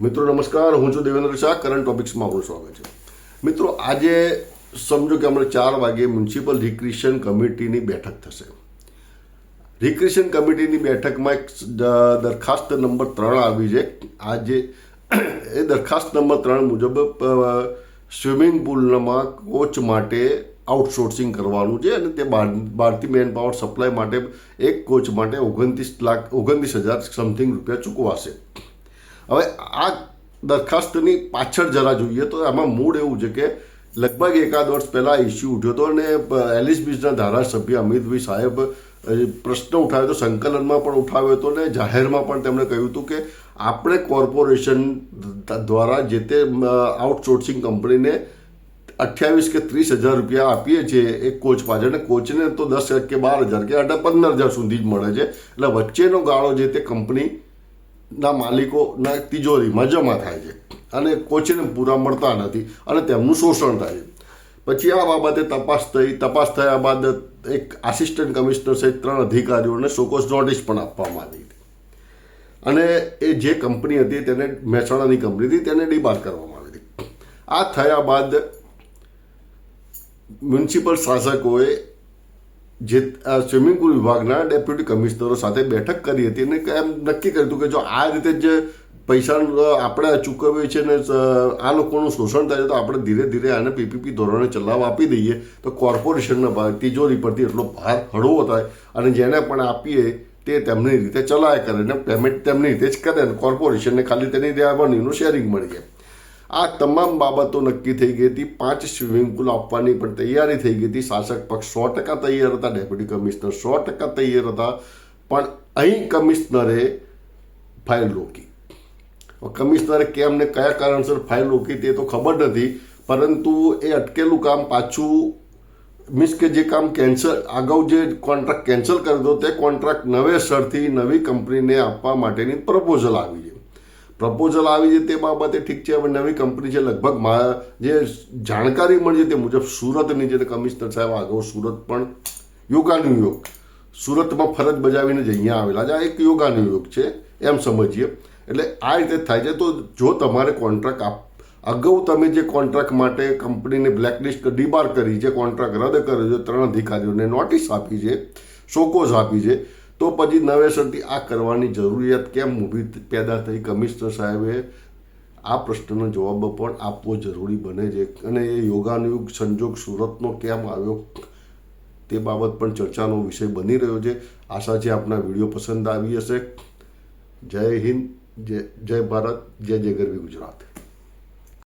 મિત્રો, નમસ્કાર. હું છું દેવેન્દ્ર શાહ. કરંટ ટોપિક્સમાં આપણું સ્વાગત છે. મિત્રો, આજે સમજો કે અમારે ચાર વાગે મ્યુનિસિપલ રિક્રિએશન કમિટીની બેઠક થશે. રિક્રિએશન કમિટીની બેઠકમાં એક દરખાસ્ત નંબર ત્રણ આવી છે. આજે એ દરખાસ્ત નંબર ત્રણ મુજબ સ્વિમિંગ પુલમાં કોચ માટે આઉટસોર્સિંગ કરવાનું છે અને તે બહાર બહારથી મેન પાવર સપ્લાય માટે એક કોચ માટે ઓગણત્રીસ લાખ, ઓગણત્રીસ હજાર સમથિંગ રૂપિયા ચૂકવાશે. હવે આ દરખાસ્તની પાછળ જરા જોઈએ તો આમાં મૂળ એવું છે કે લગભગ એકાદ વર્ષ પહેલાં ઇસ્યુ ઉઠ્યો હતો અને એલિસબીઝના ધારાસભ્ય અમિતભાઈ સાહેબ પ્રશ્ન ઉઠાવ્યો હતો, સંકલનમાં પણ ઉઠાવ્યો હતો ને જાહેરમાં પણ તેમણે કહ્યું હતું કે આપણે કોર્પોરેશન દ્વારા જે તે આઉટસોર્સિંગ કંપનીને અઠ્યાવીસ કે ત્રીસ હજાર રૂપિયા આપીએ છીએ એક કોચ પાછળ અને કોચને તો દસ કે બાર હજાર કે અઢાર પંદર હજાર સુધી જ મળે છે. એટલે વચ્ચેનો ગાળો જે તે કંપનીના માલિકોના તિજોરીમાં જમા થાય છે. અને કોચને પૂરા મળતા નથી અને તેમનું શોષણ થાય છે. પછી આ બાબતે તપાસ થઈ, તપાસ થયા બાદ એક આસિસ્ટન્ટ કમિશનર સહિત ત્રણ અધિકારીઓને શોકોસ નોટિસ પણ આપવામાં આવી હતી. અને એ જે કંપની હતી તેને મહેસાણાની કંપની હતી તેને ડીબાર કરવામાં આવી હતી. આ થયા બાદ મ્યુનિસિપલ શાસકોએ જે સ્વિમિંગ પુલ વિભાગના ડેપ્યુટી કમિશનરો સાથે બેઠક કરી હતી અને એમ નક્કી કર્યું હતું કે જો આ રીતે જે પૈસા આપણે ચૂકવીએ છીએ ને આ લોકોનું શોષણ થાય તો આપણે ધીરે ધીરે આને પીપીપી ધોરણે ચલાવવા આપી દઈએ. તો કોર્પોરેશનના ભાગ તિજોરી પરથી એટલો ભાર હળવો થાય અને જેને પણ આપીએ તે તેમની રીતે ચલાય કરે ને પેમેન્ટ તેમની રીતે જ કરે ને કોર્પોરેશનને ખાલી તેની રેવન્યુનું શેરિંગ મળી જાય. આ તમામ બાબતો નક્કી થઈ ગઈ હતી. પાંચ સ્વિમિંગ પુલ આપવાની પણ તૈયારી થઈ ગઈ હતી. શાસક પક્ષ સો ટકા તૈયાર હતા, ડેપ્યુટી કમિશનર સો ટકા તૈયાર હતા. પણ અહીં કમિશનરે ફાઇલ રોકી. કમિશનરે કેમ ને કયા કારણસર ફાઇલ રોકી તે તો ખબર નથી, પરંતુ એ અટકેલું કામ પાછું મીન્સ કે જે કામ કેન્સલ, અગાઉ જે કોન્ટ્રાક્ટ કેન્સલ કર્યો હતો તે કોન્ટ્રાક્ટ નવેસરથી નવી કંપનીને આપવા માટેની પ્રપોઝલ આવી છે. પ્રપોઝલ આવી છે તે બાબતે ઠીક છે, હવે નવી કંપની છે, લગભગ જે જાણકારી મળી છે તે મુજબ સુરતની જે કમિશનર સાહેબ આગળ સુરત પણ યોગાનુયોગ, સુરતમાં ફરજ બજાવીને જ અહીંયા આવેલા છે. આ એક યોગાનુયોગ છે, એમ સમજીએ. એટલે આ રીતે થાય છે. તો જો તમારે કોન્ટ્રાક્ટ આપ અગાઉ તમે જે કોન્ટ્રાક્ટ માટે કંપનીને બ્લેકલિસ્ટ ડીબાર કરી છે કોન્ટ્રાક્ટ રદ કર્યો છે, ત્રણ અધિકારીઓને નોટિસ આપી છે શોકોઝ આપી છે તો પછી નવેસરથી આ કરવાની જરૂરિયાત કેમ ઊભી પેદા થઈ? કમિશનર સાહેબે આ પ્રશ્નનો જવાબ પણ આપવો જરૂરી બને છે. અને એ યોગાનુયોગ સંજોગ સુરતનો કેમ આવ્યો તે બાબત પણ ચર્ચાનો વિષય બની રહ્યો છે. આશા છે આપના વીડિયો પસંદ આવી હશે. જય હિન્દ, જય જય ભારત, જય જય ગરવી ગુજરાત.